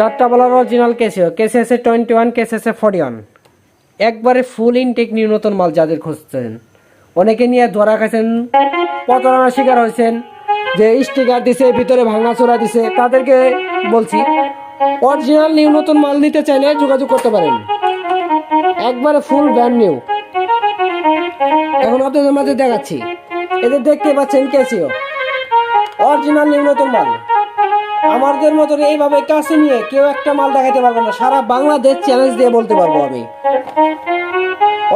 যাত্রা বলার original Casio কেসে আছে টোয়েন্টি ওয়ান কেসে আছে ফর্টি ওয়ান একবারে ফুল ইনটেক নিম্নতন মাল যাদের খুঁজছেন। অনেকে নিয়ে ধরা খাইছেন প্রতারণার শিকার হয়েছেন যে স্টিকার দিছে, ভিতরে ভাঙাচোরা দিছে, তাদেরকে বলছি অরিজিনাল নিম্নতন মাল নিতে চাইলে যোগাযোগ করতে পারেন। একবারে ফুল ব্র্যান্ড নিউ এখন আপনাদের মাঝে দেখাচ্ছি। এদের দেখতে পাচ্ছেন কেসিও অরিজিনাল নিম্নতম মাল। আমাদের মতন এইভাবে কাছে নিয়ে কেউ একটা মাল দেখাতে পারবে না। সারা বাংলাদেশ চ্যালেঞ্জ দিয়ে বলতে পারব আমি।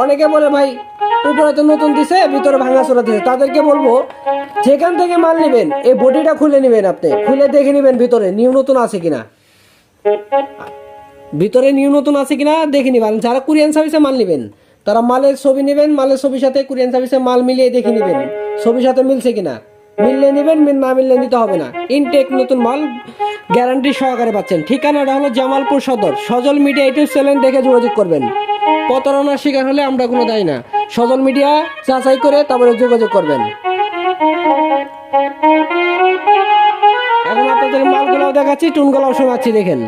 অনেকে বলে, ভাই, উপরে তো নতুন দিছে, ভিতরে ভাঙাচোরা দিছে। তাদেরকে বলব, যেখান থেকে মাল নেবেন, এই বডিটা খুলে নেবেন আপনি। খুলে দেখে নেবেন ভিতরে নিউ নতুন আছে কিনা। ভিতরে নিউ নতুন আছে কিনা, দেখে নিবেন। যারা কুরিয়ান সার্ভিসে মাল নেবেন, তারা মালের ছবি নেবেন, মালের ছবির সাথে কুরিয়ান সার্ভিসে মাল মিলিয়ে দেখে নেবেন, ছবির সাথে মিলছে কিনা। মিললে নেবেন না মিললে নিতে হবে না। ইনটেক নতুন মাল গ্যারান্টি সহকারে পাচ্ছেন। ঠিকানাটা হলো জামালপুর সদর। সজল মিডিয়া ইউটিউব চ্যানেল দেখে যোগাযোগ করবেন। প্রতারণার শিকার হলে আমরা কোনো দায়ী না। সজল মিডিয়া যাচাই করে তারপরে যোগাযোগ করবেন। এখন আপনাদের মালগুলোও দেখাচ্ছি, টুনগুলোও শোনাচ্ছি, দেখেন।